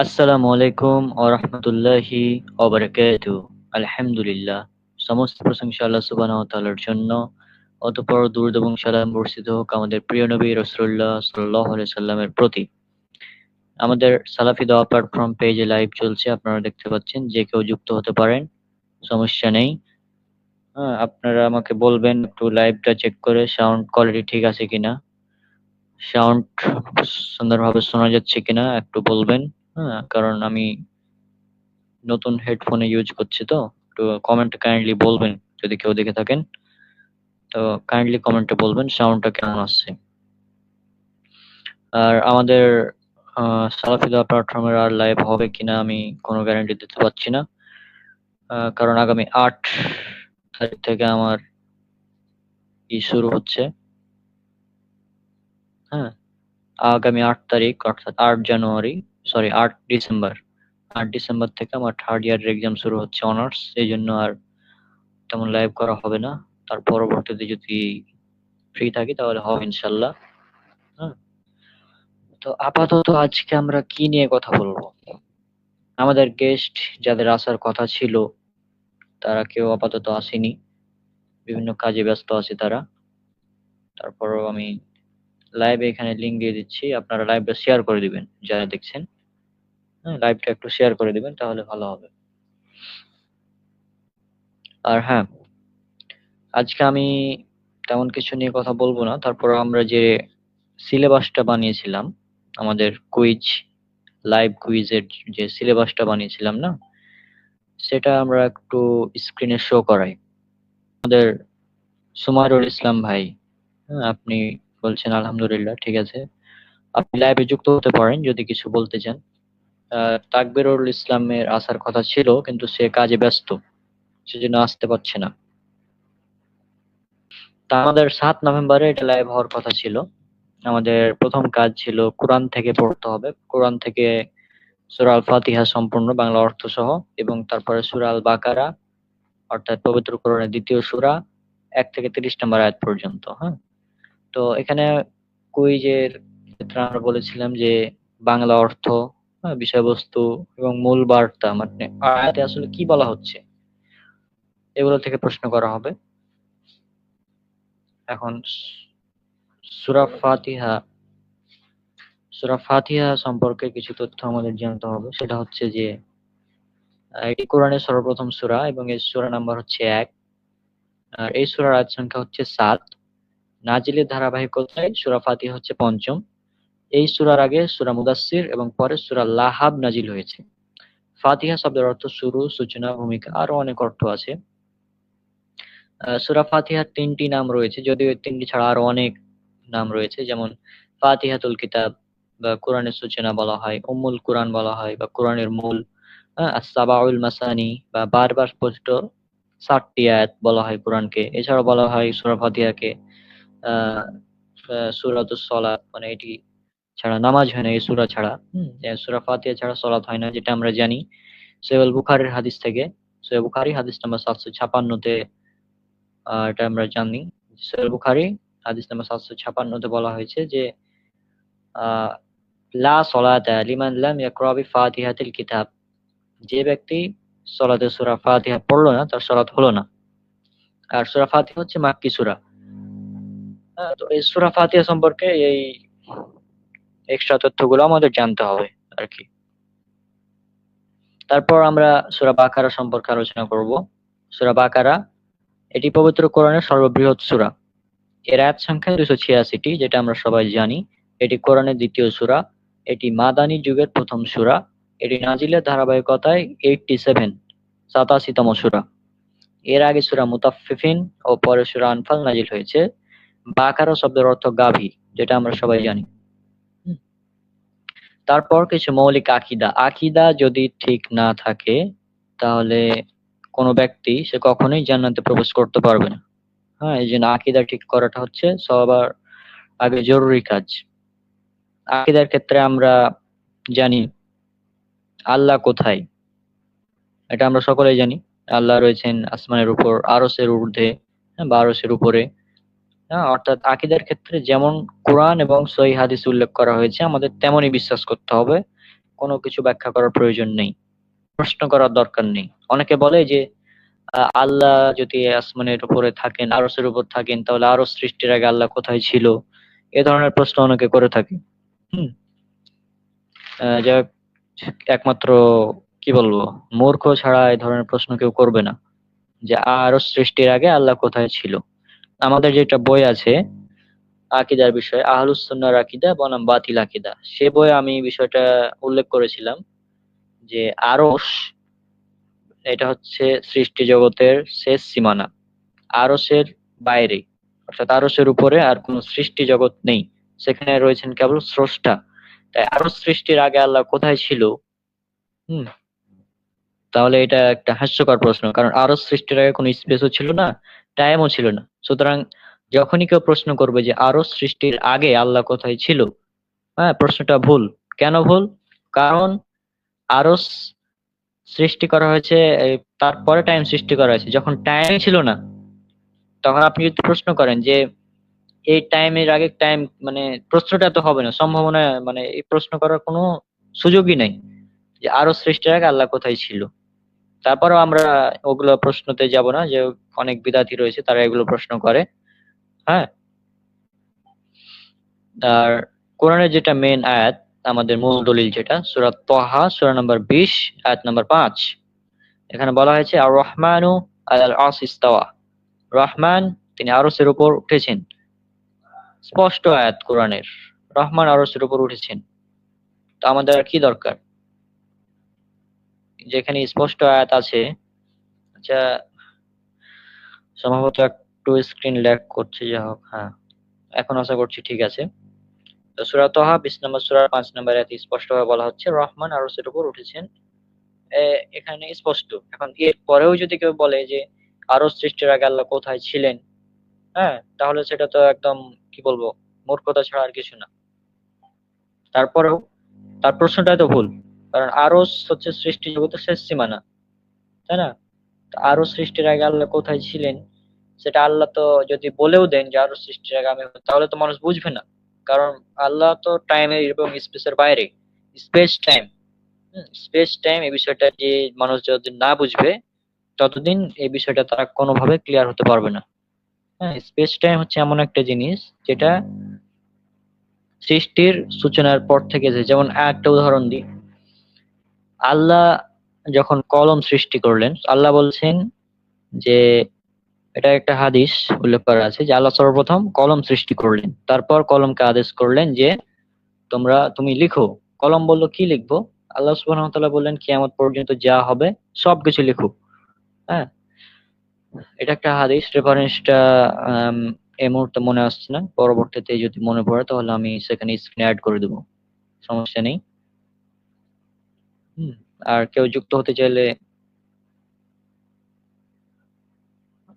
আসসালামু আলাইকুম ও রহমতুল্লাহি ওবারাকাতু আলহামদুলিল্লাহ। সমস্ত প্রশংসা আল্লাহ সুবহানাহু ওয়া তাআলার জন্য। অতঃপর দুরূদ এবং সালাম বর্ষিত হোক আমাদের প্রিয় নবী রাসূলুল্লাহ সাল্লাল্লাহু আলাইহি সাল্লামের প্রতি। আমাদের সালাফি দোয়া প্ল্যাটফর্ম পেজে লাইভ চলছে, আপনারা দেখতে পাচ্ছেন, যে কেউ যুক্ত হতে পারেন, সমস্যা নেই। হ্যাঁ আপনারা আমাকে বলবেন একটু লাইভটা চেক করে, সাউন্ড কোয়ালিটি ঠিক আছে কিনা? সাউন্ড সুন্দরভাবে শোনা যাচ্ছে কিনা, একটু বলবেন। হ্যাঁ কারণ আমি নতুন হেডফোনে ইউজ করছি তো একটু কমেন্টে কাইন্ডলি বলবেন যদি কেউ দেখে থাকেন। তো কাইন্ডলি কমেন্টে বলবেন সাউন্ডটা কেমন আসছে। আর আমাদের সালাফিদা প্ল্যাটফর্মের আর লাইভ হবে কিনা আমি কোনো গ্যারান্টি দিতে পারছি না। কারণ আগামী আট তারিখ থেকে আমার ই শুরু হচ্ছে। হ্যাঁ আগামী আট তারিখ, অর্থাৎ আট জানুয়ারি সরি আট ডিসেম্বর আট ডিসেম্বর থেকে আমার থার্ড ইয়ারের এক্সাম শুরু হচ্ছে অনার্স এই জন্য আর তেমন লাইভ করা হবে না। তার পরবর্তীতে যদি ফ্রি থাকি তাহলে হবে ইনশাল্লাহ। হ্যাঁ। তো আপাতত আজকে আমরা কি নিয়ে কথা বলব? আমাদের গেস্ট যাদের আসার কথা ছিল, তারা কেউ আপাতত আসেনি। বিভিন্ন কাজে ব্যস্ত আছে তারা। তারপরও আমি লাইভে এখানে লিংক দিয়ে দিচ্ছি। আপনারা লাইভটা শেয়ার করে দিবেন যারা দেখছেন। হ্যাঁ লাইভটা একটু শেয়ার করে দিবেন তাহলে ভালো হবে। আর হ্যাঁ আজকে আমি তেমন কিছু নিয়ে কথা বলব না। তারপর আমরা যে সিলেবাসটা বানিয়েছিলাম আমাদের কুইজ লাইভ কুইজের যে সিলেবাসটা বানিয়েছিলাম না সেটা আমরা একটু স্ক্রিনে শো করাই। আমাদের সুমারুল ইসলাম ভাই হ্যাঁ, আপনি বলছেন, আলহামদুলিল্লাহ, ঠিক আছে। আপনি লাইভে যুক্ত হতে পারেন, যদি কিছু বলতে চান। তাকবিরুল ইসলামের আসার কথা ছিল, কিন্তু সে কাজে ব্যস্ত। সেজন্য আসতে পারছে না। তা আমাদের সাত নভেম্বরে এটা লাইভ হওয়ার কথা ছিল। আমাদের প্রথম কাজ ছিল কোরআন থেকে পড়তে হবে। কোরআন থেকে সুরা আল ফাতিহা সম্পূর্ণ, বাংলা অর্থ সহ এবং তারপরে সুরাল বাকারা অর্থাৎ পবিত্র কোরআনের দ্বিতীয় সুরা, এক থেকে তিরিশ নম্বর আয়াত পর্যন্ত হ্যাঁ? তো এখানে কুইজের ক্ষেত্রে আমরা বলেছিলাম যে বাংলা অর্থ হ্যাঁ, বিষয়বস্তু এবং মূল বার্তা মানে আয়াতে আসলে কি বলা হচ্ছে এগুলো থেকে প্রশ্ন করা হবে। এখন সুরা ফাতিহা সুরা ফাতিহা সম্পর্কে কিছু তথ্য আমাদের জানতে হবে। সেটা হচ্ছে যে এটি কোরআনের সর্বপ্রথম সুরা এবং এই সুরা নাম্বার হচ্ছে এক। আর এই সুরার আয়াত সংখ্যা হচ্ছে সাত। নাজিলের ধারাবাহিকতায় সূরা ফাতিহা হচ্ছে পঞ্চম। এই সুরার আগে সুরা মুদাসসির এবং পরে সুরা লাহাব নাজিল হয়েছে। ফাতিহা শব্দের অর্থ শুরু, সূচনা, ভূমিকা, আরও অনেক অর্থ আছে। সূরা ফাতিহার তিনটি নাম রয়েছে, যদিও তিনটি ছাড়া আরও অনেক নাম রয়েছে। যেমন ফাতিহাতুল কিতাব বা কোরআনের সূচনা বলা হয়, উম্মুল কোরআন বলা হয় বা কোরআনের মূল সাবাউল মাসানি বা বারবার স্পষ্ট ষাটটি আয়াত বলা হয় কোরআনকে। এছাড়াও বলা হয় সূরা ফাতিহাকে আহ সুরাতুস সলাত মানে এটি ছাড়া নামাজ হয় না এই সূরা ছাড়া। হুম। সূরা ফাতিহা ছাড়া সলাত হয় না যেটা আমরা জানি। সৈয়দ বুখারীর হাদিস থেকে সৈয়দ বুখারী হাদিস নাম্বার সাতশো ছাপান্নতে এটা আমরা জানি। সৈয়দ বুখারী হাদিস নাম্বার সাতশো ছাপান্নতে বলা হয়েছে যে আহ, লা সলাতা লিমান লাম ইয়াকরা বিফাতিহাতিল কিতাব। যে ব্যক্তি সলাতে সূরা ফাতিহা পড়ল না তার সলাত হলো না। আর সূরা ফাতিহা হচ্ছে মাক্কি সূরা। তো এই সুরা ফাতিহা সম্পর্কে এই এক্সট্রা তথ্যগুলো আমাদের জানতে হবে আর কি। তারপর আমরা সুরা বাকারা সম্পর্কে আলোচনা করব। সুরা বাকারা, এটি পবিত্র কোরআনের সর্ববৃহৎ সুরা। এর আয়াত সংখ্যা দুশো ছিয়াশিটি, যেটা আমরা সবাই জানি। এটি কোরআনের দ্বিতীয় সুরা। এটি মাদানী যুগের প্রথম সুরা। এটি নাজিলের ধারাবাহিকতায় এইটটি সেভেন সাতাশিতম সুরা। এর আগে সুরা মুতাফিফিন ও পরে সুরা আনফাল নাজিল হয়েছে। বাকারা শব্দের অর্থ গাভী যেটা আমরা সবাই জানি। তারপর কিছু মৌলিক আকিদা। আকিদা যদি ঠিক না থাকে তাহলে কোনো ব্যক্তি সে কখনোই জান্নাতে প্রবেশ করতে পারবে না। হ্যাঁ এই জন্য আকিদা ঠিক করাটা হচ্ছে সবার আগে জরুরি কাজ। আকিদার ক্ষেত্রে আমরা জানি আল্লাহ কোথায় এটা আমরা সকলেই জানি। আল্লাহ রয়েছেন আসমানের উপর আরসের ঊর্ধ্বে হ্যাঁ, বা আরসের উপরে। হ্যাঁ অর্থাৎ আকিদার ক্ষেত্রে যেমন কোরআন এবং সহি হাদিস উল্লেখ করা হয়েছে, আমাদের তেমনই বিশ্বাস করতে হবে। কোনো কিছু ব্যাখ্যা করার প্রয়োজন নেই। প্রশ্ন করার দরকার নেই। অনেকে বলে যে আল্লাহ যদি আসমানের উপরে থাকেন আরসের উপর থাকেন, তাহলে আরস সৃষ্টির আগে আল্লাহ কোথায় ছিল? এ ধরনের প্রশ্ন অনেকে করে থাকে। হুম? একমাত্র, কি বলব, মূর্খ ছাড়া এ ধরনের প্রশ্ন কেউ করবে না। যে আরস সৃষ্টির আগে আল্লাহ কোথায় ছিল? আমাদের যেটা বই আছে, আকিদার বিষয়ে আহলুস সুন্নাহর আকিদা বনাম বাতিল আকিদা। সে বইয়ে আমি বিষয়টা উল্লেখ করেছিলাম যে আরস এটা হচ্ছে সৃষ্টি জগতের শেষ সীমানা। আরসের বাইরে, অর্থাৎ আরসের উপরে আর কোনো সৃষ্টি জগৎ নেই। সেখানে রয়েছেন কেবল স্রষ্টা। তাই আরস সৃষ্টির আগে আল্লাহ কোথায় ছিল? হুম, তাহলে এটা একটা হাস্যকর প্রশ্ন, কারণ আরস সৃষ্টির আগে কোনো স্পেসও ছিল না টাইমও ছিল না। সুতরাং যখনই কেউ প্রশ্ন করবে যে আরস সৃষ্টির আগে আল্লাহ কোথায় ছিল? হ্যাঁ প্রশ্নটা ভুল। কেন ভুল? কারণ আরস সৃষ্টি করা হয়েছে তারপরে টাইম সৃষ্টি করা হয়েছে। যখন টাইম ছিল না, তখন আপনি যদি প্রশ্ন করেন যে, এই টাইমের আগে টাইম মানে প্রশ্নটা তো হবে না। সম্ভাবনা মানে এই প্রশ্ন করার কোনো সুযোগই নাই যে, আরও সৃষ্টির আগে আল্লাহ কোথায় ছিল? তারপরেও আমরা ওগুলো প্রশ্নতে যাব না, যে অনেক বিদ্যার্থী রয়েছে তারা এগুলো প্রশ্ন করে হ্যাঁ? আর কোরআনের যেটা মেন আয়াত, আমাদের মূল দলিল যেটা, সূরা তহা, সূরা নাম্বার বিশ, আয়াত নম্বর পাঁচ, এখানে বলা হয়েছে আর রহমানু আলাল আস ইস্তাওয়া। রহমান, তিনি আরসের উপর উঠেছেন। স্পষ্ট আয়াত কোরআনের। রহমান আরসের উপর উঠেছেন। তো আমাদের আর কি দরকার? যেখানে স্পষ্ট আয়াত আছে আচ্ছা সম্ভবত একটু স্ক্রিন ল্যাগ করছে, যা হোক হ্যাঁ এখন আশা করছি ঠিক আছে। তো সূরা তহা, বিশ নম্বর সূরার পাঁচ নম্বর আয়াতে স্পষ্টভাবে বলা হচ্ছে, রহমান আরসের উপর উঠেছেন। এখানে স্পষ্ট। এখন এর পরেও যদি কেউ বলে যে আরও সৃষ্টির আগে আল্লাহ কোথায় ছিলেন হ্যাঁ তাহলে সেটা তো একদম, কি বলব, মূর্খতা ছাড়া আর কিছু না। তারপরেও, তার প্রশ্নটাই তো ভুল। কারণ আরস হচ্ছে সৃষ্টি জগতের শেষ সীমানা, তাই না? আরও সৃষ্টির আগে আল্লাহ কোথায় ছিলেন? সেটা আল্লাহ তো যদি বলেও দেন যে আরও সৃষ্টির আগে আমি তাহলে তো মানুষ বুঝবে না। কারণ আল্লাহ তো টাইমের এবং স্পেসের বাইরে। স্পেস টাইম স্পেস টাইম এই বিষয়টা যে মানুষ যতদিন না বুঝবে, ততদিন এই বিষয়টা তারা কোনোভাবে ক্লিয়ার হতে পারবে না। হ্যাঁ স্পেস টাইম হচ্ছে এমন একটা জিনিস যেটা সৃষ্টির সূচনার পর থেকে। যেমন একটা উদাহরণ দিই। আল্লাহ যখন কলম সৃষ্টি করলেন, আল্লাহ বলছেন যে, এটা একটা হাদিস উল্লেখ করা আছে যে আল্লাহ সর্বপ্রথম কলম সৃষ্টি করলেন। তারপর কলমকে আদেশ করলেন যে, তোমরা, তুমি লিখো। কলম বলল, কি লিখব? আল্লাহ তাআলা বললেন, কিয়ামত পর্যন্ত যা হবে সবকিছু লিখো। হ্যাঁ? এটা একটা হাদিস রেফারেন্সটা এই মুহূর্তে মনে আসছে না। পরবর্তীতে যদি মনে পড়ে, তাহলে আমি সেখানে স্ক্রিনে অ্যাড করে দেবো। সমস্যা নেই। আর কেউ যুক্ত হতে চাইলে?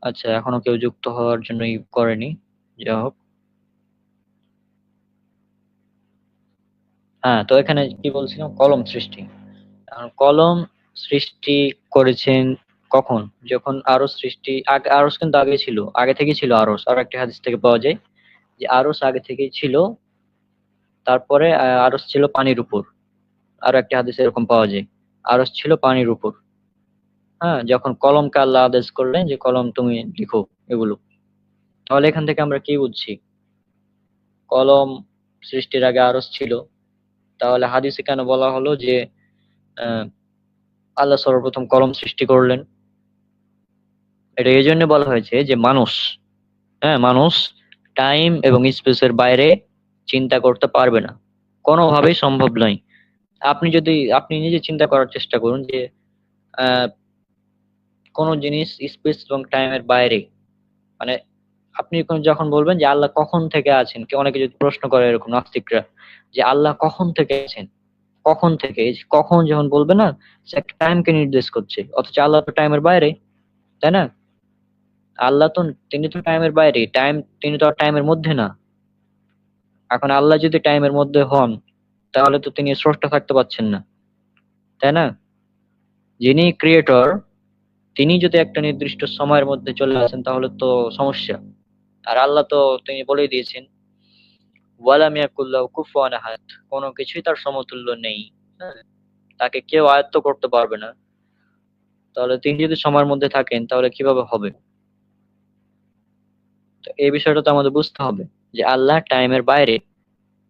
আচ্ছা এখনও কেউ যুক্ত হওয়ার জন্য করেনি যা হোক। হ্যাঁ তো এখানে কি বলছিলাম? কলম সৃষ্টি। কলম সৃষ্টি করেছেন কখন? যখন আরস সৃষ্টি, আগে, আরস কিন্তু আগে ছিল, আগে থেকে ছিল আরস। আর একটি হাদিস থেকে পাওয়া যায় যে আরস আগে থেকেই ছিল, তারপরে আরস ছিল পানির উপর। আরও একটা হাদিস এরকম পাওয়া যায়। আরস ছিল পানির উপর। হ্যাঁ যখন কলমকে আল্লাহ আদেশ করলেন যে, কলম তুমি লিখো এগুলো। তাহলে এখান থেকে আমরা কি বুঝছি? কলম সৃষ্টির আগে আরস ছিল। তাহলে হাদিসে কেন বলা হলো যে আল্লাহ সর্বপ্রথম কলম সৃষ্টি করলেন? এটা এই জন্য বলা হয়েছে যে, মানুষ হ্যাঁ মানুষ টাইম এবং স্পেসের বাইরে চিন্তা করতে পারবে না। কোনোভাবেই সম্ভব নয়। আপনি যদি, আপনি নিজে চিন্তা করার চেষ্টা করুন যে কোনো জিনিস স্পেস এবং টাইমের বাইরে। মানে আপনি যখন বলবেন যে আল্লাহ কখন থেকে আছেন, কেউ অনেকে যদি প্রশ্ন করে এরকম নাস্তিকরা যে আল্লাহ কখন থেকে আছেন, কখন থেকে কখন যখন বলবে না, সে একটা টাইমকে নির্দেশ করছে। অথচ আল্লাহ তো টাইমের বাইরে, তাই না? আল্লাহ তো, তিনি তো টাইমের বাইরে টাইম তিনি তো টাইমের মধ্যে না। এখন আল্লাহ যদি টাইমের মধ্যে হন তাহলে তো তিনি স্রষ্টা থাকতে পারছেন না। তাই না? যিনি ক্রিয়েটর তিনি যদি একটা নির্দিষ্ট সময়ের মধ্যে চলে আসেন, তাহলে তো সমস্যা। আর আল্লাহ তো তিনি বলেই দিয়েছেন আহাদ। কোনো কিছুই তার সমতুল্য নেই। হ্যাঁ? তাকে কেউ আয়ত্ত করতে পারবে না। তাহলে তিনি যদি সময়ের মধ্যে থাকেন, তাহলে কীভাবে হবে? তো এই বিষয়টা তো আমাদের বুঝতে হবে যে আল্লাহ টাইমের বাইরে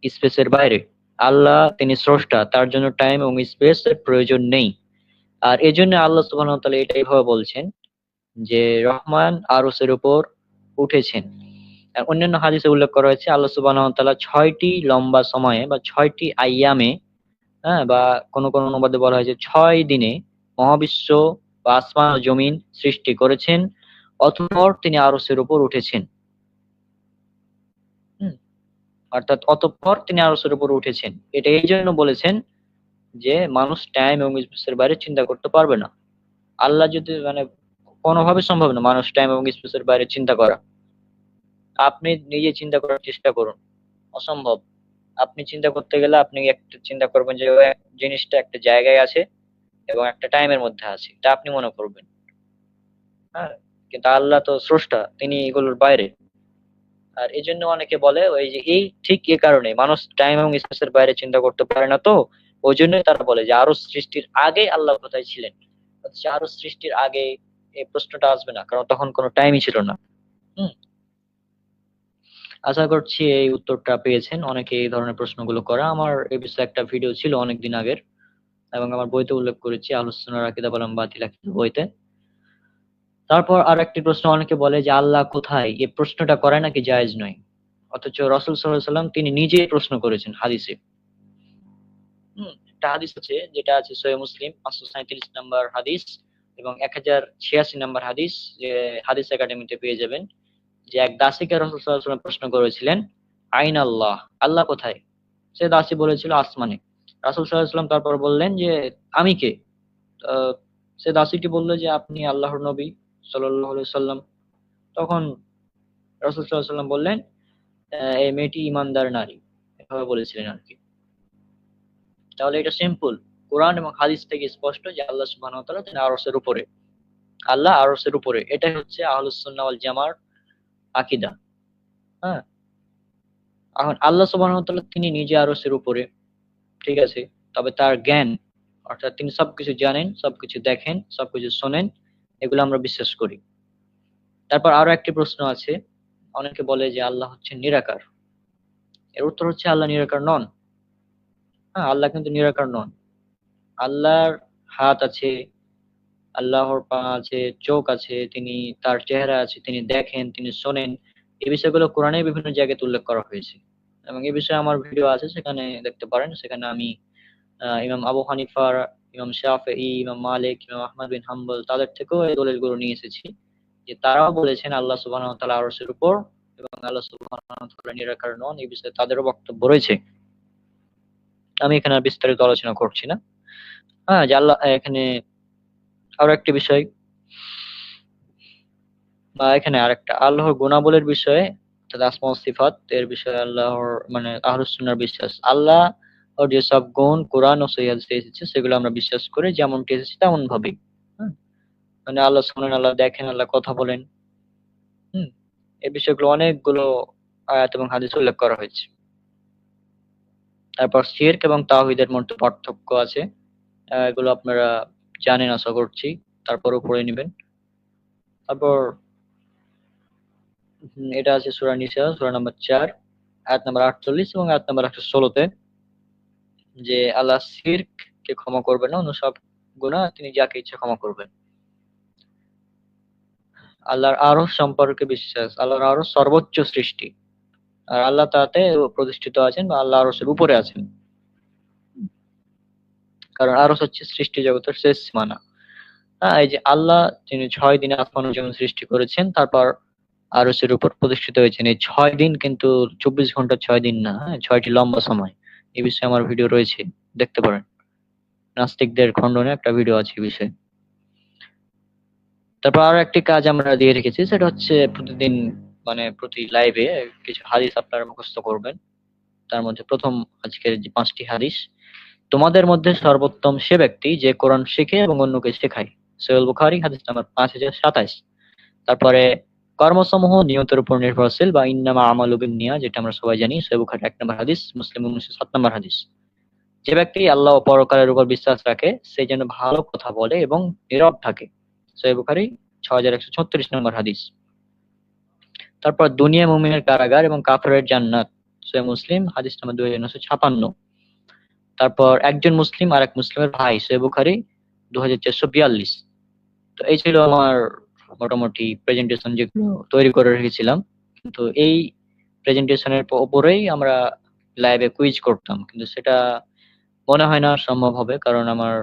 স্পেসের বাইরে। আল্লাহ তিনি স্রষ্টা, তার জন্য টাইম এবং স্পেস এর প্রয়োজন নেই। আর এই জন্য আল্লাহ সুবাহ এটা এইভাবে বলছেন যে, রহমান আরসের উপর উঠেছেন। আর অন্যান্য হাদিসে উল্লেখ করা হয়েছে, আল্লাহ সুবাহ ছয়টি লম্বা সময়ে বা ছয়টি আইয়ামে হ্যাঁ বা কোনো কোনো অনুবাদে বলা হয়েছে, ছয় দিনে মহাবিশ্ব বা আসমান জমিন সৃষ্টি করেছেন, অতঃপর তিনি আরসের উপর উঠেছেন হুম, অর্থাৎ অতঃপর তিনি আরসের উপর উঠেছেন। এটা এই জন্য বলেছেন যে মানুষ টাইম এবং স্পেসের বাইরে চিন্তা করতে পারবে না। আল্লাহ যদি মানে কোনোভাবে সম্ভব না মানুষ টাইম এবং স্পেসের বাইরে চিন্তা করা। আপনি নিজে চিন্তা করার চেষ্টা করুন। অসম্ভব। আপনি চিন্তা করতে গেলে আপনি একটা চিন্তা করবেন যে জিনিসটা একটা জায়গায় আছে এবং একটা টাইমের মধ্যে আছে। এটা আপনি মনে করবেন। হ্যাঁ কিন্তু আল্লাহ তো স্রষ্টা, তিনি এগুলোর বাইরে। আর এই জন্য অনেকে বলে, ওই যে এই ঠিক এ কারণে, মানুষ টাইম এবং স্পেসের বাইরে চিন্তা করতে পারে না তো ওই জন্যই তারা বলে যে আরও সৃষ্টির আগে আল্লাহ কোথায় ছিলেন? আরও সৃষ্টির আগে এই প্রশ্নটা আসবে না, কারণ তখন কোনো টাইমই ছিল না। হুম। আশা করছি এই উত্তরটা পেয়েছেন। অনেকে এই ধরনের প্রশ্নগুলো করা। আমার এ বিষয়ে একটা ভিডিও ছিল অনেকদিন আগের, এবং আমার বইতে উল্লেখ করেছি আলোচনা রাকিদা বলাম বাতিল বইতে। তারপর আর একটি প্রশ্ন অনেকে বলে যে, আল্লাহ কোথায়? এই প্রশ্নটা করা নাকি জায়েজ নয়? অথচ রসুল সাল্লাম তিনি নিজেই প্রশ্ন করেছেন হাদিসে। একটা হাদিস আছে, যেটা আছে সৈয় মুসলিম, পাঁচশো সাঁত্রিশ নাম্বার হাদিস এবং এক হাজার ছিয়াশি নাম্বার হাদিস, যে হাদিস একাডেমিতে পেয়ে যাবেন, যে এক দাসীকে রসুল সাল্লাম প্রশ্ন করেছিলেন, আইন আল্লাহ? আল্লাহ কোথায়? সে দাসী বলেছিল, আসমানে। রাসুল সাল্লাম তারপর বললেন যে, আমি কে? সে দাসীটি বলল যে, আপনি আল্লাহর নবী। সাল্লাম তখন রসুল সাল্লাম বললেন এই মেয়েটি ইমানদার নারী। এভাবে বলেছিলেন আর কি তাহলে এটা সিম্পল। কোরআন এবং হাদিস থেকে স্পষ্ট যে আল্লাহ তাআলা তিনি আরশের উপরে। আল্লাহ আরশের উপরে। এটাই হচ্ছে আহলুস সুন্নাহ জামার আকীদা। হ্যাঁ? এখন আল্লাহ তাআলা তিনি নিজে আরসের উপরে। ঠিক আছে? তবে তার জ্ঞান, অর্থাৎ তিনি সবকিছু জানেন, সবকিছু দেখেন, সবকিছু শোনেন এগুলো আমরা বিশ্বাস করি। তারপর আরও একটি প্রশ্ন আছে। অনেকে বলে যে আল্লাহ হচ্ছে নিরাকার। এর উত্তর হচ্ছে আল্লাহ নিরাকার নন। হ্যাঁ আল্লাহ কিন্তু নিরাকার নন। আল্লাহর হাত আছে, আল্লাহর পা আছে, চোখ আছে, তিনি তার চেহারা আছে, তিনি দেখেন, তিনি শোনেন। এই বিষয়গুলো কোরআনে বিভিন্ন জায়গায় উল্লেখ করা হয়েছে। এবং এই বিষয়ে আমার ভিডিও আছে, সেখানে দেখতে পারেন। সেখানে আমি ইমাম আবু হানিফার ইমাম শাফি ইমাম মালিক, ইমাম আহমদ বিন হাম্বল, তাদের থেকেও এই দলিলগুলো নিয়ে এসেছি যে তারাও বলেছেন আল্লাহ সুবহানাহু ওয়া তাআলা আরশের উপর এবং আল্লাহ তাআলা নিরাকার নন। এই বিষয়ে তাদেরও বক্তব্য রয়েছে। আমি এখানে আর বিস্তারিত আলোচনা করছি না। হ্যাঁ যে আল্লাহ, এখানে আরও একটি বিষয় বা এখানে আরেকটা আল্লাহর গুণাবলীর বিষয়ে অর্থাৎ আসমা সিফাত, এর বিষয়ে আল্লাহর মানে আহলুস বিশ্বাস। আল্লাহ ওর যেসব গুণ কোরআন ও হাদিসে এসেছে, সেগুলো আমরা বিশ্বাস করি, যেমনটি এসেছে তেমন হ্যাঁ? মানে আল্লাহ শোনেন আল্লাহ দেখেন, আল্লাহ কথা বলেন। হুম? এই বিষয়গুলো অনেকগুলো আয়াত এবং হাদিস উল্লেখ করা হয়েছে। তারপর শিরক এবং তাওহীদের মধ্যে পার্থক্য আছে। এগুলো আপনারা জানেন, আশা করছি। তারপরও পড়ে নেবেন। তারপর এটা আছে সূরা নিসা, সূরা নাম্বার চার, আয়াত নাম্বার আটচল্লিশ এবং আয়াত নাম্বার একশো ষোলোতে। যে আল্লাহ শিরক কে ক্ষমা করবেন না, অন্য সব গুনাহ তিনি যাকে ইচ্ছা ক্ষমা করবেন। আল্লাহর আরও সম্পর্কে বিশ্বাস, আল্লাহর আরও সর্বোচ্চ সৃষ্টি। আর আল্লাহ তাতে প্রতিষ্ঠিত আছেন বা আল্লাহ আরশের উপরে আছেন। কারণ আরশ হচ্ছে সৃষ্টি জগতের শেষ সীমানা হ্যাঁ এই যে আল্লাহ তিনি ছয় দিনে আসমান ও জমিন সৃষ্টি করেছেন, তারপর আরশের উপর প্রতিষ্ঠিত হয়েছেন। এই ছয় দিন কিন্তু চব্বিশ ঘণ্টা ছয় দিন না হ্যাঁ ছয়টি লম্বা সময়। এই বিষয়ে আমার ভিডিও রয়েছে, দেখতে পারেন। নাস্তিকদের খণ্ডনে একটা ভিডিও আছে এই বিষয়ে। তারপর আরও একটি কাজ আমরা দিয়ে রেখেছি, সেটা হচ্ছে প্রতিদিন মানে প্রতি লাইভে কিছু হাদিস আপনারা মুখস্থ করবেন। তার মধ্যে প্রথম আজকের যে পাঁচটি হাদিস, তোমাদের মধ্যে সর্বোত্তম সে ব্যক্তি যে কোরআন শেখে এবং অন্যকে শেখায়। সৈয়দ বুখারি, হাদিস নাম্বার পাঁচ হাজার সাতাইশ। তারপরে কর্মসমূহ নিয়তের উপর নির্ভরশীল বা ইন্নামা আমালু নিয়া যেটা আমরা সবাই জানি সৈয়দ বুখারী এক নম্বর হাদিস, মুসলিম সাত নম্বর হাদিস। যে ব্যক্তি আল্লাহ পরকালের উপর বিশ্বাস রাখে, সে যেন ভালো কথা বলে এবং নীরব থাকে। সহিহ বুখারী ছয় হাজার একশো ছত্রিশ নম্বর হাদিস। তারপর দুনিয়া মুমিনের কারাগার এবং কাফেরের জান্নাত সহিহ মুসলিম, হাদিস নাম্বার দুই হাজার ছাপান্ন। তারপর একজন মুসলিম আর এক মুসলিমের ভাই সহিহ বুখারী দু হাজার চারশো বিয়াল্লিশ। তো এই ছিল আমার মোটামুটি প্রেজেন্টেশন যেগুলো তৈরি করে রেখেছিলাম। কিন্তু এই প্রেজেন্টেশনের উপরেই আমরা লাইভে কুইজ করতাম। কিন্তু সেটা মনে হয় না সম্ভব হবে, কারণ আমার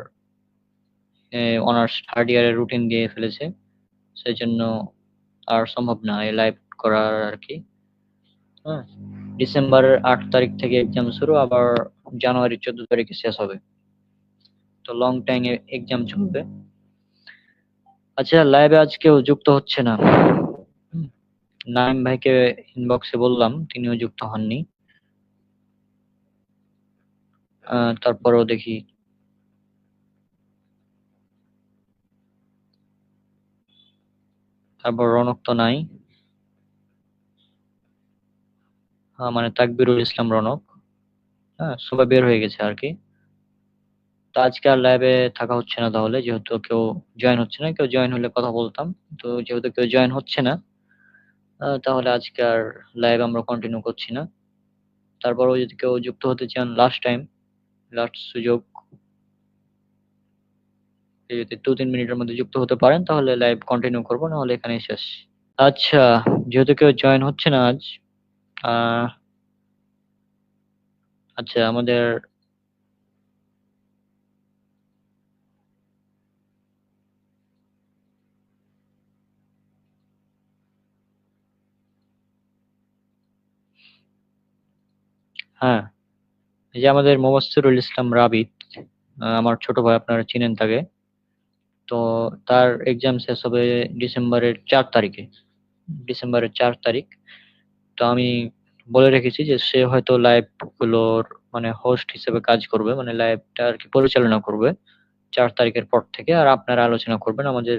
অনার্স থার্ড ইয়ারের রুটিন দিয়ে ফেলেছে। সেই জন্য আর সম্ভব না এই লাইভ করার আর কি। হ্যাঁ ডিসেম্বরের আট তারিখ থেকে এক্সাম শুরু, আবার জানুয়ারি চোদ্দ তারিখে শেষ হবে। তো লং টাইম এক্সাম চলবে। আচ্ছা লাইভে আজ কেউ যুক্ত হচ্ছে না। নাইম ভাইকে ইনবক্সে বললাম তিনিও যুক্ত হননি। তারপরেও দেখি। তারপর রনক তো নাই। হ্যাঁ, মানে তাকবিরুল ইসলাম রনক। হ্যাঁ সবাই বের হয়ে গেছে আর কি। তো আজকে আর লাইভে থাকা হচ্ছে না তাহলে, যেহেতু কেউ জয়েন হচ্ছে না, কেউ জয়েন হলে কথা বলতাম। তো যেহেতু কেউ জয়েন হচ্ছে না তাহলে আজকে আর লাইভ আমরা কন্টিনিউ করছি না। তারপরেও যদি কেউ যুক্ত হতে চান লাস্ট টাইম লাস্ট সুযোগ যদি দু তিন মিনিটের মধ্যে যুক্ত হতে পারেন, তাহলে লাইভ কন্টিনিউ করব নাহলে এখানেই শেষ। আচ্ছা যেহেতু কেউ জয়েন হচ্ছে না আজ আচ্ছা আমাদের হ্যাঁ এই যে আমাদের মোবাশ্বিরুল ইসলাম রাবিত আমার ছোট ভাই আপনারা চিনেন তাকে। তো তার এক্সাম শেষ হবে ডিসেম্বরের চার তারিখে। ডিসেম্বরের চার তারিখ। তো আমি বলে রেখেছি যে সে হয়তো লাইভগুলোর মানে হোস্ট হিসেবে কাজ করবে মানে লাইভটা আর কি পরিচালনা করবে চার তারিখের পর থেকে। আর আপনারা আলোচনা করবেন। আমাদের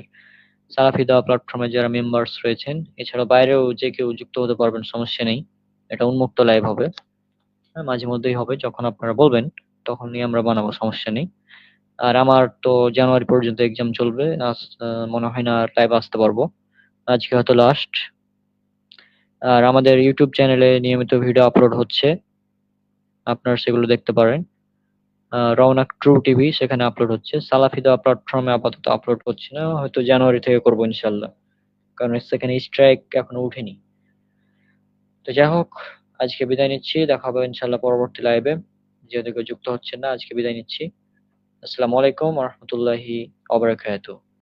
সালাফি প্ল্যাটফর্মে যারা মেম্বার্স রয়েছেন এছাড়া বাইরেও যে কেউ যুক্ত হতে পারবেন, সমস্যা নেই। এটা উন্মুক্ত লাইভ হবে। মাঝে মধ্যেই হবে, যখন আপনারা বলবেন তখনই আমরা বানাবো, সমস্যা নেই। আর আমার তো জানুয়ারি পর্যন্ত এক্সাম চলবে মনে হয় না লাইভ আসতে পারব। আজকে হয়তো লাস্ট আর আমাদের ইউটিউব চ্যানেলে নিয়মিত ভিডিও আপলোড হচ্ছে। আপনারা সেগুলো দেখতে পারেন। রওনাক ট্রু টিভি সেখানে আপলোড হচ্ছে। সালাফি দেওয়া প্ল্যাটফর্মে আপাতত আপলোড হচ্ছে না, হয়তো জানুয়ারি থেকে করব ইনশাল্লাহ কারণ সেখানে স্ট্রাইক এখনও উঠেনি। তো যাই হোক আজকে বিদায় নিচ্ছি, দেখা হবে ইনশাল্লাহ পরবর্তী লাইভে কেউ যুক্ত হচ্ছেন না, আজকে বিদায় নিচ্ছি। আসসালামু আলাইকুম রহমতুল্লাহি অবরাকাতুহ